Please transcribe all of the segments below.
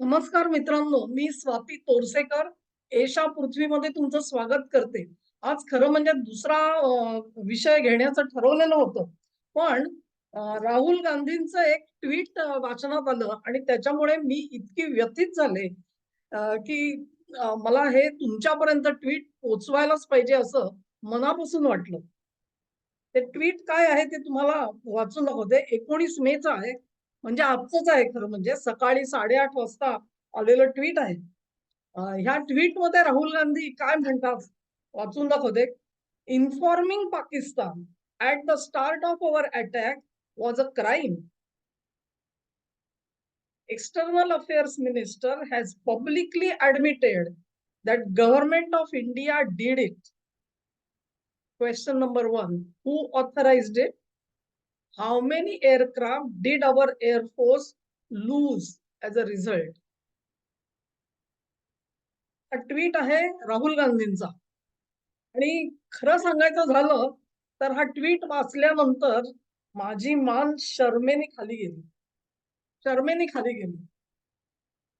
नमस्कार मित्रांनो मी स्वाती तोरसेकर एशा पृथ्वीमध्ये तुमचं स्वागत करते. आज खरं म्हणजे दुसरा विषय घेण्याचं ठरवलेलं होतं. पण राहुल गांधींचं एक ट्विट वाचनात आलं आणि त्याच्यामुळे मी इतकी व्यथित झाले की मला हे तुमच्यापर्यंत ट्विट पोचवायलाच पाहिजे असं मनापासून वाटलं. ते ट्विट काय आहे ते तुम्हाला वाचून दाखवते एकोणीस मेचं आहे. म्हणजे आजच आहे खरं म्हणजे. सकाळी साडेआठ वाजता आलेलं ट्विट आहे. ह्या ट्विटमध्ये राहुल गांधी काय म्हणतात? वाचून दाखवते. Informing Pakistan at the start of our attack was a crime external affairs minister has publicly admitted that government of India did it question number one who authorise it how many aircraft did our air force lose as a result? हा tweet आहे राहुल गांधींचा. आणि खरं सांगायचं झालं तर हा tweet वाचल्यानंतर माझी मान शर्मेने खाली गेली. शर्मेने खाली गेली.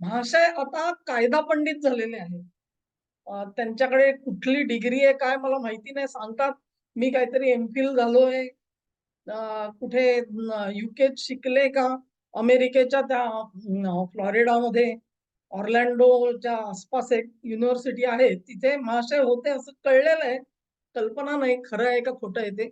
भाषा आता कायदा पंडित झालेले आहे. त्यांच्याकडे कुठली डिग्री आहे काय मला माहिती नाही. सांगतात मी काहीतरी एम फिल झालोय. कुठे युकेत शिकले का? अमेरिकेच्या त्या फ्लॉरिडामध्ये. ऑर्लँडोच्या आसपास एक युनिव्हर्सिटी आहे. तिथे महाशय होते असं कळलेलं आहे. कल्पना नाही. खरं आहे का खोटं आहे ते?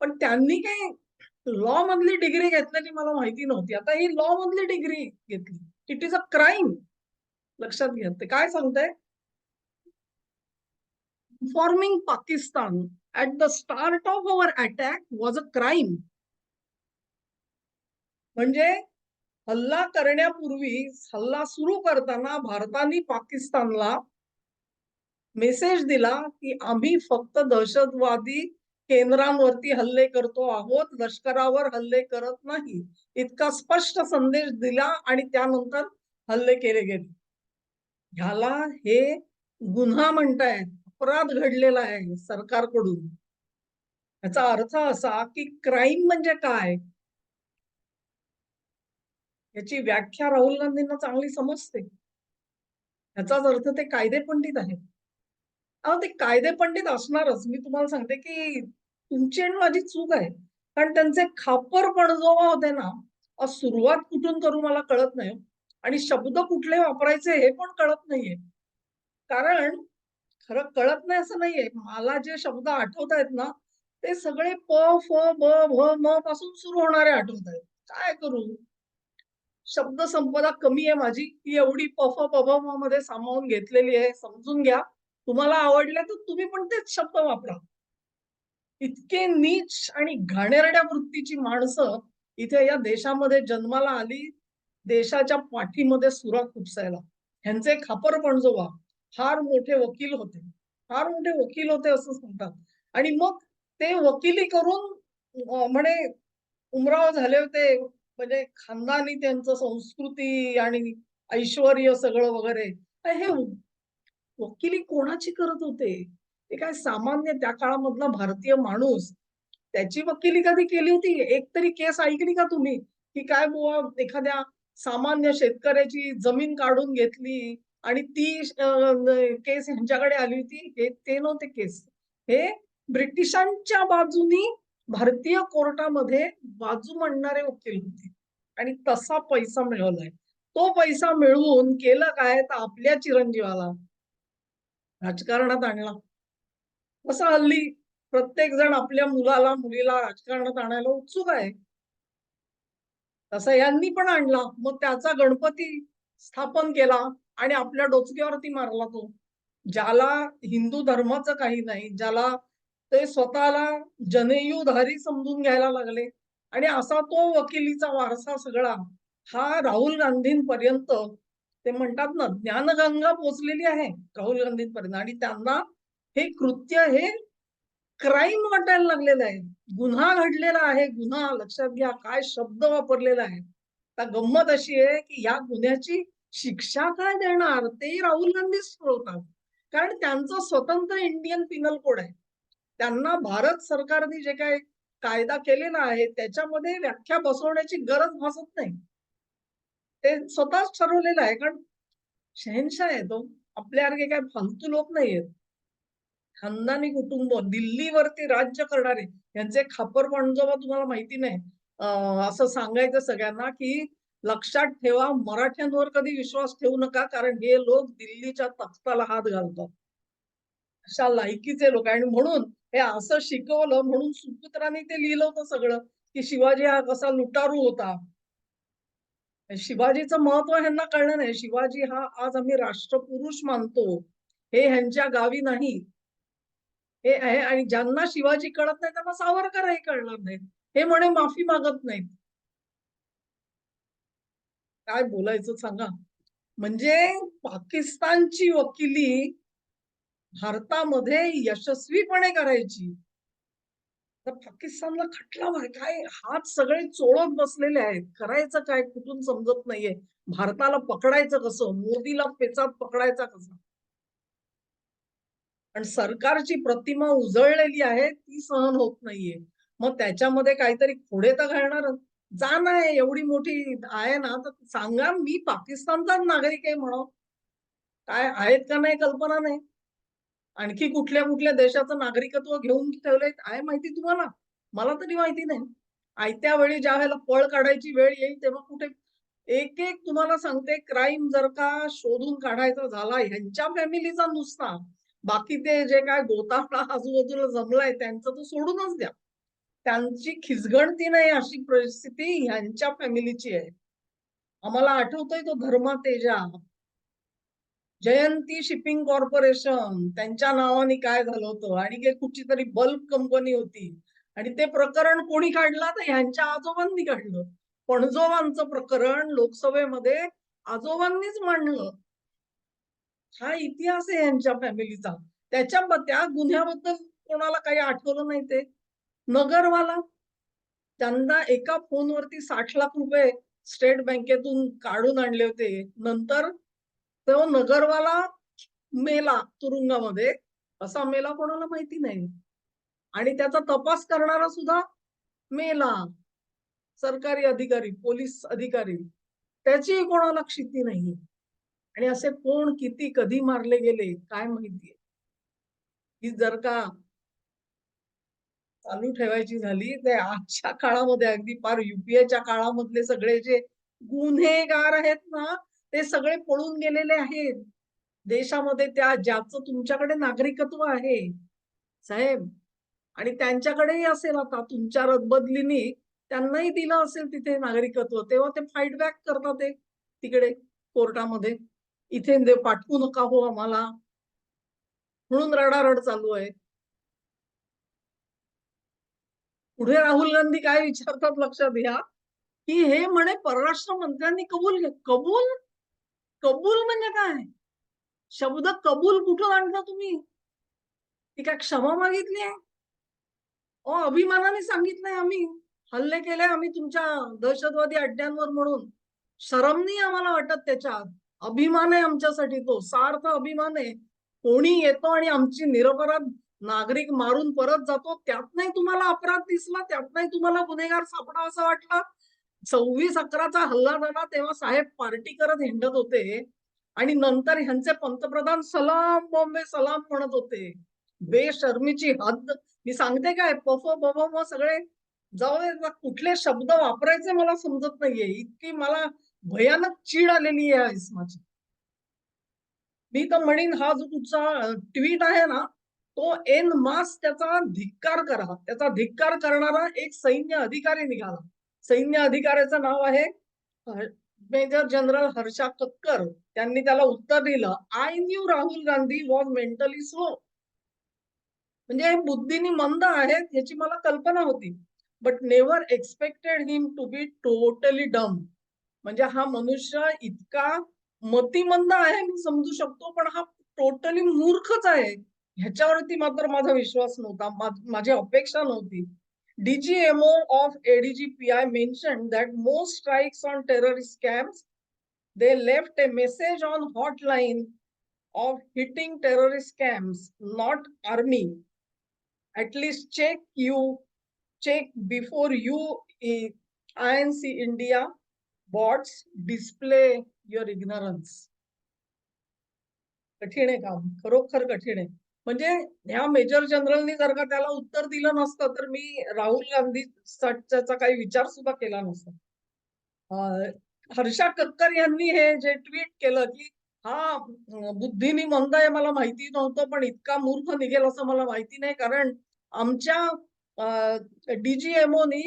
पण त्यांनी काही लॉ मधली डिग्री घेतल्याची मला माहिती नव्हती. आता ही लॉ मधली डिग्री घेतली. इट इज अ क्राईम लक्षात घ्या. ते काय सांगताय? Informing Pakistan at the start of our attack was a crime म्हणजे हल्ला करण्यापूर्वी हल्ला सुरू करताना भारताने पाकिस्तानला मेसेज दिला की आम्ही फक्त दहशतवादी केंद्रांवरती हल्ले करतो आहोत लष्करावर हल्ले करत नाही. इतका स्पष्ट संदेश दिला आणि त्यानंतर हल्ले केले गेले. ह्याला हे गुन्हा म्हणतायत. अपराध घडलेला आहे सरकारकडून. याचा अर्थ असा की क्राईम म्हणजे काय? याची व्याख्या राहुल गांधींना चांगली समजते. याचाच अर्थ ते कायदे पंडित आहेत. अहो ते कायदे पंडित असणारच. मी तुम्हाला सांगते की तुमची आणि माझी चूक आहे. कारण त्यांचे खापर पणजोबा होते ना सुरुवात कुठून करू मला कळत नाही. आणि शब्द कुठले वापरायचे हे पण कळत नाहीये. कारण खरं कळत नाही असं नाहीये. मला जे शब्द आठवत आहेत ना ते सगळे प फ ब भ म पासून सुरू होणारे आठवत आहेत काय करू? शब्द संपदा कमी आहे माझी. ती एवढी पफ भ म मध्ये सामावून घेतलेली आहे. समजून घ्या. तुम्हाला आवडले तर तुम्ही पण तेच शब्द वापरा. इतके नीच आणि घाणेरड्या वृत्तीची माणसं इथे या देशामध्ये जन्माला आली. देशाच्या पाठीमध्ये सुरा खुपसायला. ह्यांचे खापर पणजोबा फार मोठे वकील होते. फार मोठे वकील होते असं सांगतात. आणि मग ते वकिली करून म्हणे उमराव झाले होते. म्हणजे खानदानी त्यांचं संस्कृती आणि ऐश्वर सगळं वगैरे. हे वकिली कोणाची करत होते? ते काय सामान्य त्या काळामधला भारतीय माणूस? त्याची वकिली कधी केली होती? एक तरी केस ऐकली का तुम्ही? की काय बुवा एखाद्या सामान्य शेतकऱ्याची जमीन काढून घेतली? आणि ती केस ह्यांच्याकडे आली होती हे ते नव्हते केस. हे ब्रिटिशांच्या बाजूनी भारतीय कोर्टामध्ये बाजू मांडणारे वकील होते. आणि तसा पैसा मिळवलाय. तो पैसा मिळवून केलं काय? तर आपल्या चिरंजीवाला राजकारणात आणला. कसं हल्ली प्रत्येक जण आपल्या मुलाला मुलीला राजकारणात आणायला उत्सुक आहे. तसा यांनी पण आणला. मग त्याचा गणपती स्थापन केला. आणि आपल्या डोचक्यावरती मारला तो. ज्याला हिंदू धर्माचं काही नाही ज्याला ते स्वतःला जनेयूधारी समजून घ्यायला लागले. आणि असा तो वकिलीचा वारसा सगळा हा राहुल गांधींपर्यंत ते म्हणतात ना ज्ञानगंगा पोचलेली आहे राहुल गांधींपर्यंत. आणि त्यांना हे कृत्य हे क्राईम वाटायला लागलेलं आहे. गुन्हा घडलेला आहे गुन्हा लक्षात घ्या काय शब्द वापरलेला आहे. आता गंमत अशी आहे की या गुन्ह्याची शिक्षा काय देणार? ते राहुल गांधीच ठरवतात कारण त्यांचं स्वतंत्र इंडियन पिनल कोड आहे. त्यांना भारत सरकारने जे काय कायदा केलेला आहे त्याच्यामध्ये व्याख्या बसवण्याची गरज भासत नाही. ते स्वतःच ठरवलेलं आहे. कारण शहनशाह आहे तो हो. आपल्यासारखे काय फालतू लोक नाहीयेत. खानदानी कुटुंब दिल्लीवरती राज्य करणारे यांचे खापर पणजोबा तुम्हाला माहिती नाही. असं सांगायचं सगळ्यांना की लक्षात ठेवा मराठ्यांवर कधी विश्वास ठेवू नका कारण हे लोक दिल्लीच्या तख्ताला हात घालतात. अशा लायकीचे लोक आणि म्हणून हे असं शिकवलं म्हणून सुपुत्रांनी ते लिहिलं होतं सगळं की शिवाजी हा कसा लुटारू होता. शिवाजीचं महत्त्व ह्यांना कळलं नाही. शिवाजी हा आज आम्ही राष्ट्रपुरुष मानतो. हे ह्यांच्या गावी नाही. हे आहे. आणि ज्यांना शिवाजी कळत नाही त्यांना सावरकरही कळणार नाही हे म्हणे माफी मागत नाहीत. काय बोलायचं सांगा? म्हणजे पाकिस्तानची वकिली भारतामध्ये यशस्वीपणे करायची. तर पाकिस्तानला खटला भर काय? हात सगळे चोळत बसलेले आहेत. करायचं काय? कुठून समजत नाहीये. भारताला पकडायचं कसं? मोदीला पेचात पकडायचा कसा? पण सरकारची प्रतिमा उजळलेली आहे ती सहन होत नाहीये. मग त्याच्यामध्ये काहीतरी खोडे तर घालणारच. जा नाही एवढी मोठी आहे ना तर सांगा मी पाकिस्तानचाच नागरिक आहे म्हणून. काय आहेत का नाही कल्पना नाही. आणखी कुठल्या कुठल्या देशाचं नागरिकत्व घेऊन ठेवलंय आहे माहिती तुम्हाला? मला तरी माहिती नाही. आयत्या वेळी ज्या वेळेला पळ काढायची वेळ येईल तेव्हा कुठे एक एक तुम्हाला सांगते क्राईम जर का शोधून काढायचा झाला ह्यांच्या फॅमिलीचा नुसता. बाकी ते जे काय गोतावळा आजूबाजूला जमलाय त्यांचं तर सोडूनच द्या. त्यांची खिचगणती नाही अशी परिस्थिती ह्यांच्या फॅमिलीची आहे. आम्हाला आठवतोय तो धर्मा तेजा जयंती शिपिंग कॉर्पोरेशन त्यांच्या नावाने काय झालं होतं? आणि कुठची तरी बल्ब कंपनी होती. आणि ते प्रकरण कोणी काढलं? तर ह्यांच्या आजोबांनी काढलं. पणजोबांचं प्रकरण लोकसभेमध्ये आजोबांनीच मांडलं. हा इतिहास आहे यांच्या फॅमिलीचा. त्याच्या त्या गुन्ह्याबद्दल कोणाला काही आठवलं नाही ते? नगरवाला. त्यांना एका फोनवरती साठ लाख रुपये स्टेट बँकेतून काढून आणले होते. नंतर तो नगरवाला मेला तुरुंगामध्ये. असा मेला कोणाला माहिती नाही. आणि त्याचा तपास करणारा सुद्धा मेला. सरकारी अधिकारी पोलीस अधिकारी. त्याची कोणाला क्षिती नाही. आणि असे कोण किती कधी मारले गेले काय माहितीये ही जर का चालू ठेवायची झाली ते आजच्या काळामध्ये अगदी फार युपीएच्या काळामधले सगळे जे गुन्हेगार आहेत ना ते सगळे पळून गेलेले आहेत. देशामध्ये त्या ज्याचं तुमच्याकडे नागरिकत्व आहे साहेब. आणि त्यांच्याकडेही असेल आता तुमच्या रदबदलीने त्यांनाही दिलं असेल तिथे नागरिकत्व तेव्हा ते फाईट बॅक करतात ते तिकडे कोर्टामध्ये. इथे पाठवू नका हो आम्हाला. म्हणून रडारड चालू आहे. पुढे राहुल गांधी काय विचारतात लक्षात घ्या की हे म्हणे परराष्ट्र मंत्र्यांनी कबूल घे कबूल? कबूल म्हणजे काय? शब्द कबूल कुठं आणता तुम्ही? ती काय क्षमा मागितली आहे? ओ अभिमानाने सांगितलंय आम्ही. हल्ले केले आम्ही तुमच्या दहशतवादी अड्ड्यांवर म्हणून. शरम नाही आम्हाला वाटत त्याच्यात. अभिमान आहे आमच्यासाठी तो. सार्थ अभिमान आहे. कोणी येतो आणि आमची निरपराध नागरिक मारून परत जातो. त्यात नाही तुम्हाला अपराध दिसला त्यात नाही तुम्हाला गुन्हेगार सापडा असं वाटला. सव्वीस अकराचा हल्ला झाला तेव्हा साहेब पार्टी करत हिंडत होते. आणि नंतर ह्यांचे पंतप्रधान सलाम बॉम्बे सलाम म्हणत होते. बेशर्मीची हद्द. मी सांगते काय? पफ बफ सगळे. जाऊ कुठले शब्द वापरायचे मला समजत नाहीये. इतकी मला भयानक चीड आलेली आहे इस्माची मी तर म्हणेन हा जो तुमचा ट्विट आहे ना तो एन मास त्याचा धिक्कार करा. त्याचा धिक्कार करणारा एक सैन्य अधिकारी निघाला. सैन्य अधिकाऱ्याचं नाव आहे मेजर जनरल हर्षा कक्कर. त्यांनी त्याला उत्तर दिलं I knew Rahul Gandhi was mentally slow म्हणजे हे बुद्धीनी मंद आहेत याची मला कल्पना होती. But never expected him to be totally dumb म्हणजे हा मनुष्य इतका मतिमंद आहे मी समजू शकतो पण हा टोटली मूर्खच आहे. ह्याच्यावरती मात्र माझा विश्वास नव्हता. माझी अपेक्षा नव्हती. DGMO of ADG P I mention that most strikes on terror scam they left a message on hotline of hitting terror scam not army at least check you check before you I N C India bots display your ignorance कठीण आहे काम. खरोखर कठीण आहे. म्हणजे ह्या major जनरलनी जर का त्याला उत्तर दिलं नसतं तर मी राहुल गांधी काही विचार सुद्धा केला नसता. हर्षा कक्कर यांनी हे जे ट्विट केलं की हा बुद्धीनी मंद आहे मला माहिती नव्हतं पण इतका मूर्ख निघेल असं मला माहिती नाही कारण आमच्या डीजीएमओनी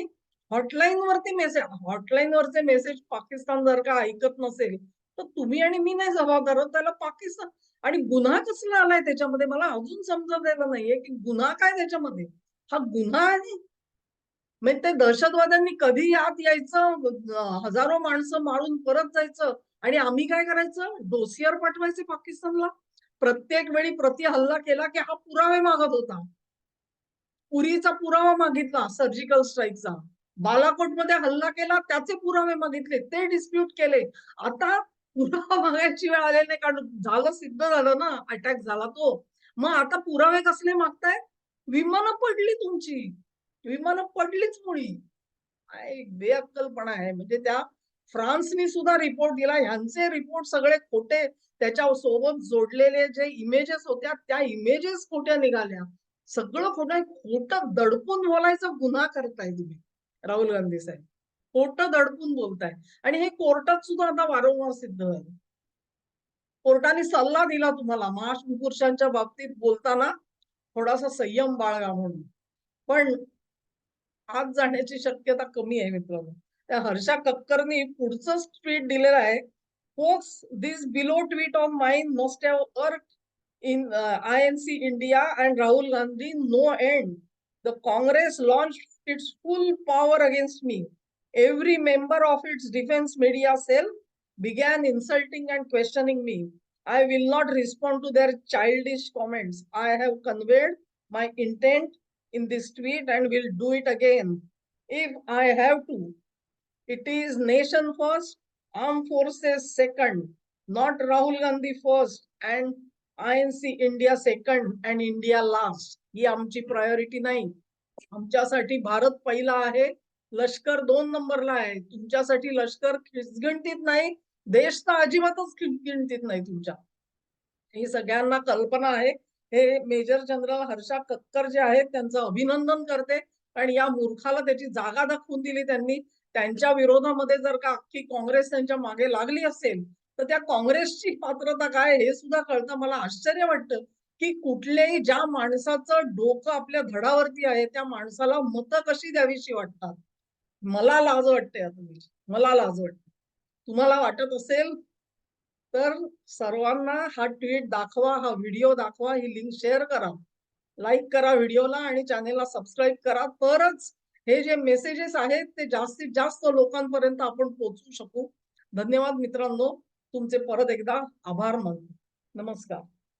हॉटलाईन वरती मेसेज हॉटलाईन वरचे मेसेज पाकिस्तान जर का ऐकत नसेल तर तुम्ही आणि मी नाही जबाबदार त्याला पाकिस्तान आणि गुन्हा कसला आलाय त्याच्यामध्ये मला अजून समजलेलं नाहीये की गुन्हा काय त्याच्यामध्ये. हा गुन्हा आहे म्हणजे ते दहशतवाद्यांनी कधी आत यायचं हजारो माणसं मारून परत जायचं आणि आम्ही काय करायचं? डोसियर पाठवायचे पाकिस्तानला. प्रत्येक वेळी प्रति हल्ला केला की हा पुरावे मागत होता. पुरीचा पुरावा मागितला सर्जिकल स्ट्राईकचा बालाकोटमध्ये हल्ला केला त्याचे पुरावे मागितले ते डिस्प्यूट केले. आता पुरावा मागायची वेळ आलेली नाही कारण झालं सिद्ध झालं ना अटॅक झाला तो. मग आता पुरावे कसले मागताय? विमानं पडली तुमची. विमानं पडलीच मुळी बेअक्कलपणा आहे. म्हणजे त्या फ्रान्सनी सुद्धा रिपोर्ट दिला. ह्यांचे रिपोर्ट सगळे खोटे. त्याच्या सोबत जोडलेले जे इमेजेस होत्या त्या इमेजेस खोट्या निघाल्या. सगळं खोटं खोटं दडपून बोलायचा गुन्हा करताय तुम्ही राहुल गांधी साहेब. खोट दडपून बोलताय. आणि हे कोर्टात सुद्धा आता वारंवार सिद्ध झालं. कोर्टाने सल्ला दिला तुम्हाला महापुरुषांच्या बाबतीत बोलताना थोडासा संयम बाळगा म्हणून. पण आत जाण्याची शक्यता कमी आहे मित्रांनो. त्या हर्षा कक्करनी पुढचं ट्विट दिलेलं आहे. Folks this below tweet on mine must have irk in uh, INC India and Rahul Gandhi, no end. The Congress launched its full power against me. Every member of its defense media cell began insulting and questioning me. I will not respond to their childish comments. I have conveyed my intent in this tweet and will do it again if I have to. It is nation first, armed forces second, not Rahul Gandhi first and I N C India second and India last ही आमची priority नाही आमच्यासाठी भारत पहिला आहे लष्कर दोन नंबरला आहे. तुमच्यासाठी लष्कर खिचगणतीत नाही देश तर अजिबातच खिचगणतीत नाही तुमच्या. ही सगळ्यांना कल्पना आहे. हे मेजर जनरल हर्षा कक्कर जे आहेत त्यांचं अभिनंदन करते. आणि या मूर्खाला त्याची जागा दाखवून दिली त्यांनी. त्यांच्या विरोधामध्ये जर का अख्खी काँग्रेस त्यांच्या मागे लागली असेल तर त्या काँग्रेसची पात्रता काय हे सुद्धा कळतं. मला आश्चर्य वाटतं की कुठल्याही ज्या माणसाचं डोकं आपल्या धडावरती आहे त्या माणसाला मतं कशी द्यावीशी वाटतात? मला लाज वाटते आता मला लाज वाटते. तुम्हाला वाटत असेल तर सर्वांना हा ट्विट दाखवा हा व्हिडिओ दाखवा ही लिंक शेअर करा. लाईक करा व्हिडिओला आणि चॅनेलला सबस्क्राईब करा. तरच हे जे मेसेजेस आहेत ते जास्तीत जास्त लोकांपर्यंत आपण पोहोचू शकू. धन्यवाद मित्रांनो. तुमचे परत एकदा आभार मानतो. नमस्कार.